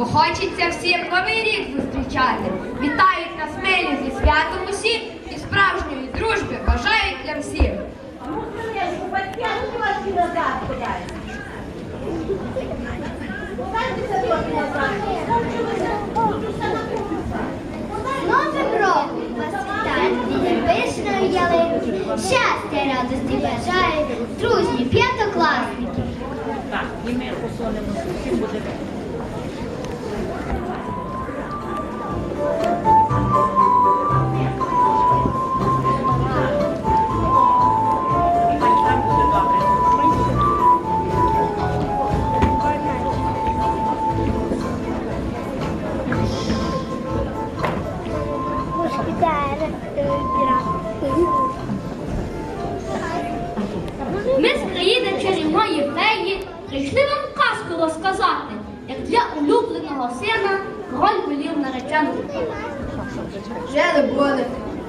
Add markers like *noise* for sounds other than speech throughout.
бо хочеться всім новий рік зустрічати. Вітають нас милі зі святом усі і справжньої дружби бажають для всіх. Новим роком вас вітає біля пишної ялинки. Щастя, радості бажає, дружні п'ятокласники. Так, і ми посунемося, всім буде. Thank you. Наречену. Жили були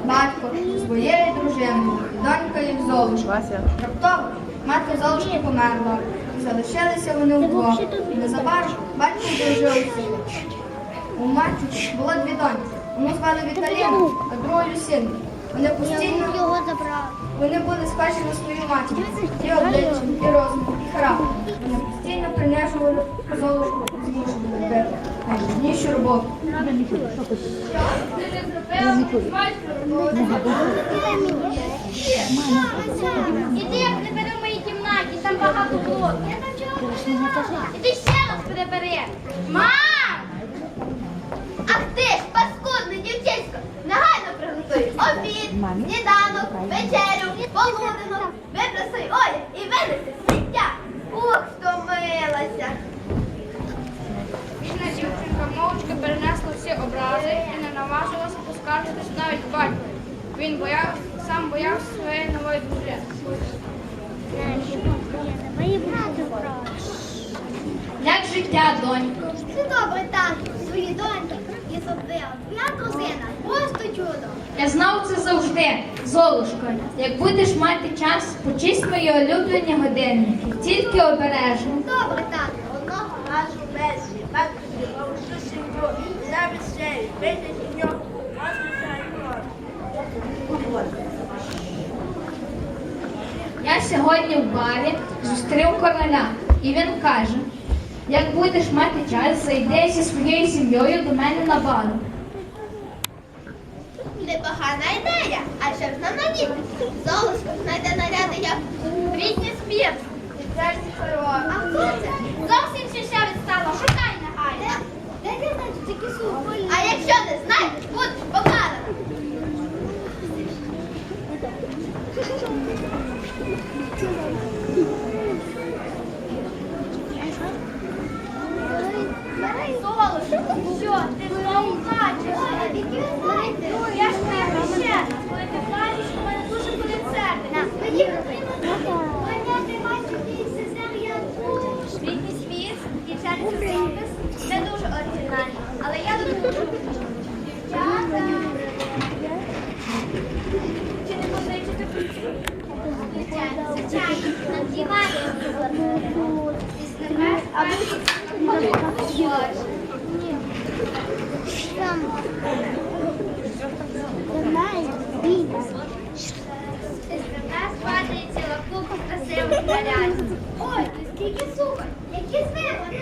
батько зі своєю дружиною, донька їх Золушка. Раптово мати Золушки померла. Залишилися вони вдвох. Незабаром батько одружився. У матері було дві доньки. Одну звали Віталіна, а другу Люсінку. Вони постійно вони були схожі на свою матір. І обличчям, і розумом, і характером. Вони постійно принижували Золушку, змушували робити найрізнішу роботу. Іди, я прибери в моїй кімнаті, там багато було. Іди ще раз прибери. Мам! Ах ти ж, паскудне дівчисько, негайно приготуй обід, сніданок, вечерю, полудинок, випросуй одяг і винеси сміття. Я знав це завжди, Золушко. Як будеш мати час, почисть мої улюблені годинники, тільки обережно. Добре, так, одного разу ввечері, батько зібрав усю сім'ю, замість шеї, вийде з нього, можна Я сьогодні в барі зустрів короля, і він каже: як будеш мати час, зайди зі своєю сім'єю до мене на бару. Непогана ідея, а що ж нам надіти? Золушко знайде наряди як Брітні Спірс. А хто це? Зовсім шиша відстала, шукай негайно. Де ти знаєш такі? А якщо не знаєш, будь покарана. Золушко, *laughs* що ти знову плачеш? Ну, я ж не хрещена. Коли ти плачеш, у мене дуже болить серце. Світній світ Дженніфер дуже оригінально. але я люблю. Дівчата. Чи не позичити Звичайно, звичайно. Надіваємо. Пісневе, а Нас падає ціла купа красивих нарядів. Ой, тут скільки супер! Які звикли!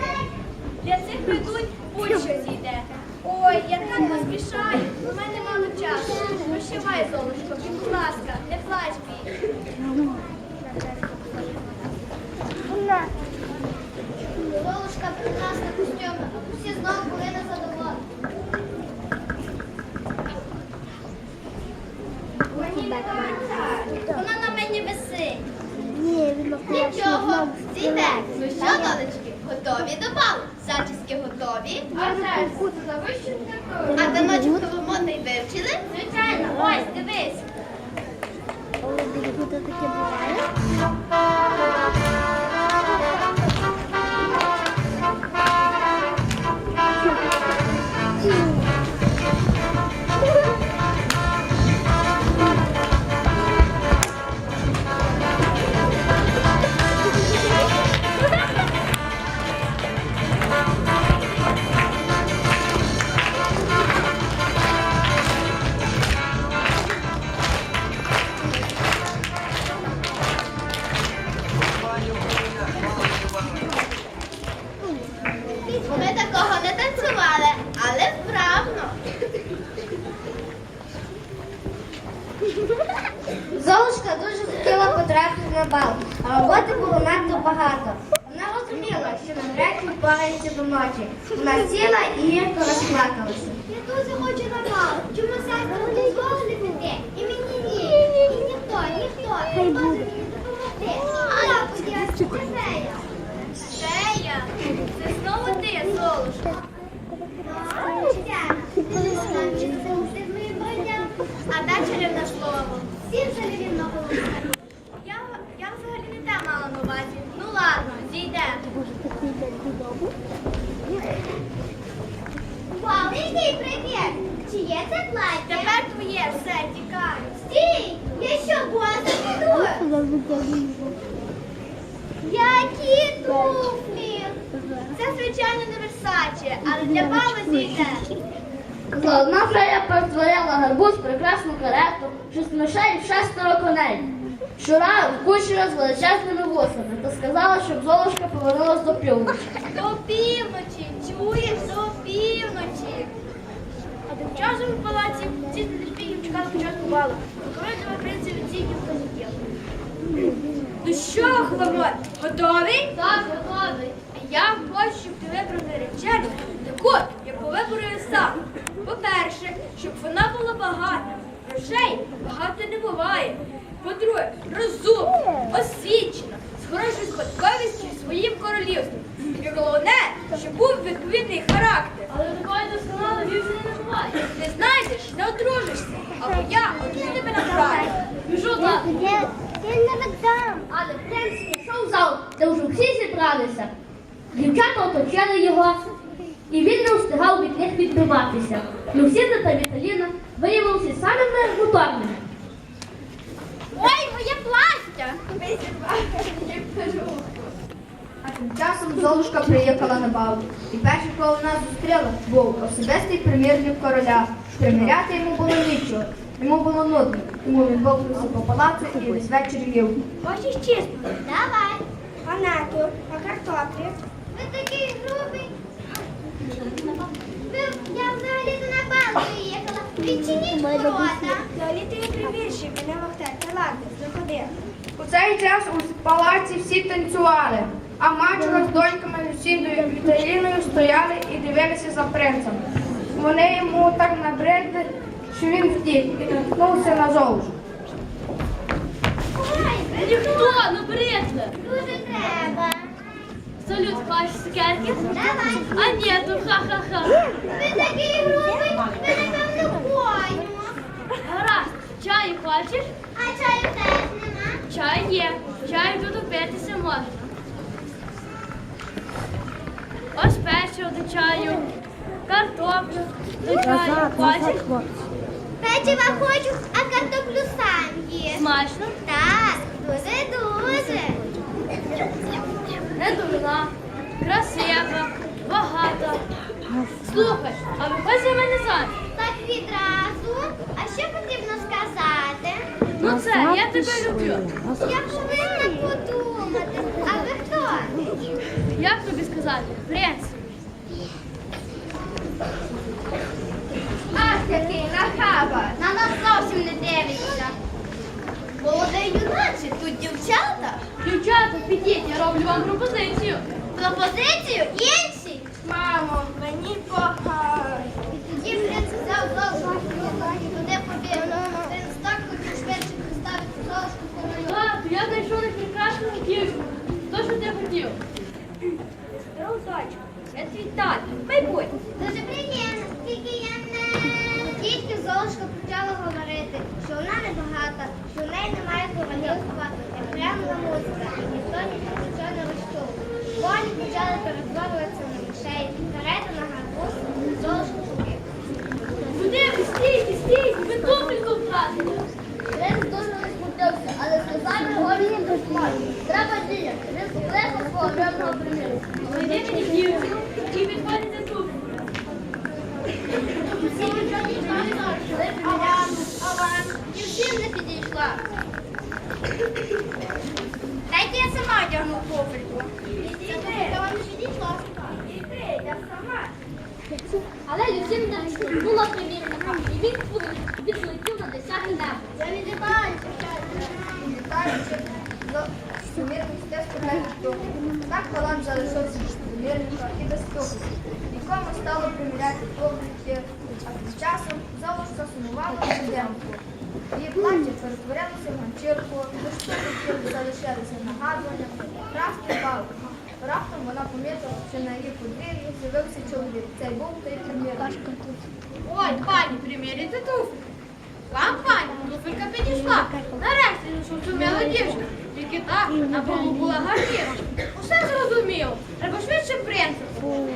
Для цих придуть будь-що зійде. Ой, я так поспішаю, у мене мало часу. Прощавай, Золушко, будь ласка, не плач більше. Золушка прекрасна костюми. Усі знову були незадоволені. Мені не. Вона на мені висить. Нічого, зійде. Ну що, донечки, готові до балу? Готові? А таночок новомодний вивчили? Звичайно, ось, дивись. такого а роботи було надто багато. Вона розуміла, що навряд чи впорається до ночі. Вона сіла і гірко розплакалася. Я дуже хочу на бал. Чому сестра не дозволили піти? І мені ні. І ніхто, ніхто не може мені допомогти. А куди я це Фея? Фея? Це знову ти, Золушка. А де чарівне слово? Всім чарівне голосне. Я, я взагалі не те мала на увазі. Ну ладно, зійде. Вау, який привіт! Чи є це плаття? Тепер твоє все, тікай. Стій! Я що, боса піду? Які туфлі? Це, звичайно, не Версаче, але для зійде. Головна фея перетворила гарбуз в прекрасну карету, мишей і шестеро коней. Щура в з величезними вусами та сказала, щоб Золушка повернулась до півночі. До півночі, чуєш, до півночі. А тим часом у палаці всі з нетерпінням чекали початку балу. Король два принців цінів полетів. Ну що, хламот, готовий? Так, готовий. Я хочу, щоб ти вибрав наречену таку, яку виберу сам. По-перше, щоб вона була багата. Грошей багато не буває. По-друге, розумна, освічена, з хорошою спадковістю і своїм королівством. І головне, щоб був відповідний характер. Але такої досконало дівчини не буває. Не знайдеш, не одружишся. Або я одружу тебе на праві. Біжу за. Я не віддам. Але принц пішов в зал, де вже всі зібралися. Дівчата оточили його, і він не встигав від них відбиватися. Люсіда та Віталіна виявилися самими немоторними. Ой, моє плаття! А тим часом Золушка приїхала на бал. І перший, кого вона зустріла, був особистий примірник короля. Приміряти йому було нічого. Йому було нудно, тому він вовкнувся по палацу і весь вечір їв. Хочеш чисто? Давай. Панету, а картоплі? Ви такий грубий. Ви, я взагалі-то на бал приїхала. Відчиніть ворота. Взагалі ти примірщик, мене вахтати. Ладно, заходи. У цей час у палаці всі танцювали, а мачуха з доньками Люсіндою і Віталіною стояли і дивилися за принцем. Вони йому так набридли, що він втік і наткнувся на Золушку. Ніхто, ну бридle! дуже треба. Салют, хочеш цукерки? Давай. А ні, то ха-ха-ха. Ви такий грубий, ви напевно коню. Гаразд, чаю хочеш? А чаю теж нема. Чай є. Чаю тут опитися можна. Ось печиво до чаю, картоплю до чаю. Хочеш? Печива хочу, а картоплю сам є. Смачно? Так, дуже-дуже. Не дурна, красива, багата. Слухай, а виходь за мене заміж. Так відразу. А що потрібно сказати? Ну це, я тебе люблю. Я повинна подумати. А ви хто? Як тобі сказати? Принц. Ах, який нахаба. На нас зовсім не дивиться. Молодий юначе, тут дівчата. Дівчата, підіть, я роблю вам пропозицію. Пропозицію іншій. Мамо, мені погано. Тоді принц взяв золушку і туди побіг. Принц так хотів швидше поставити золушку королю. Так, я знайшов найпрекрасну дівчину. То, що ти хотів. Дочку. Я твій тато. Майбутнє. Дуже приємно. Тільки я не... Тільки Золушка почала говорити, що вона не багата, що в неї немає королівства, прямо музика, і ніхто нічого не розчув. Полі почали перетворюватися на мишей, карета на гарбуз, Золушка купив. Куди ви? Стійте, стійте, ви туфельку втратили. Принц дуже не смутився, але сказав Григорій не безпомогу. Треба діяти. Він покликав свого вірного примірника. Знайди мені дівчину і підходьте туфлю. Всі дівчата почали приміряти. А вам і всім не підійшла. Дайте я сама одягну туфельку. Іди, я вам не підійшла. Я сама. Але Люсінда була примірника, і він відлетів на десяте небо. Я не знаю, Вітаючи до всемирних стеж до Так Палан залишився примірника і без стопу. Нікому стало приміряти повники, а з часом Золушка сумувала щоденку. Її плаття перетворилося в ганчірку, до стопиків залишилися нагадування, красний палка. Раптом вона помітила, що на її подвір'ї з'явився чоловік. Цей був той примірник. Ой, пані, приміряйте туфлі. Вам, пані, туфелька підійшла. Нарешті милу дівчину. Тільки так, на полу була гарніша. Усе зрозуміло. Треба швидше принципу.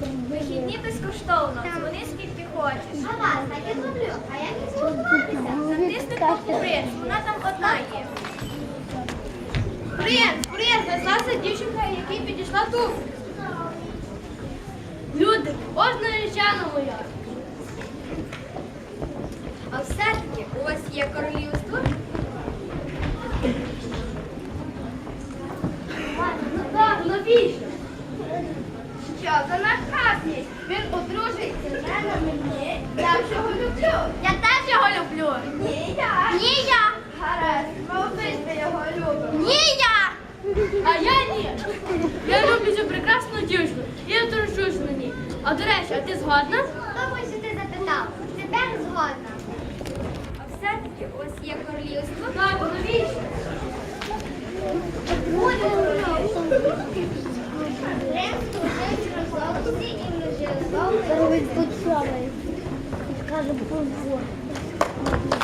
Вихідні безкоштовно. Дзвони скільки хочеш. А вас так я зроблю. А як не спілкуватися? Натисни кнопку принц, вона там одна є. Принц, принц, знайшлася дівчинка, якій підійшла туфля. Люди, ось наречена моя. А все-таки у вас є королівство? Ну так, навіщо? Що за наказність? Він одружиться не на мені. Я його люблю. Я теж його люблю. Ні, я. Ні, я. Гаразд, ми обидва його любимо. Ні, я. А я ні. Я люблю цю прекрасну дівчину і одружусь на ній. А до речі, а ти згодна? Добре, що ти запитав. Тепер згодна. А все-таки вас є королівство? Так, навіщо? Принц служив Золушці і ми жили довго. Трошки відступити.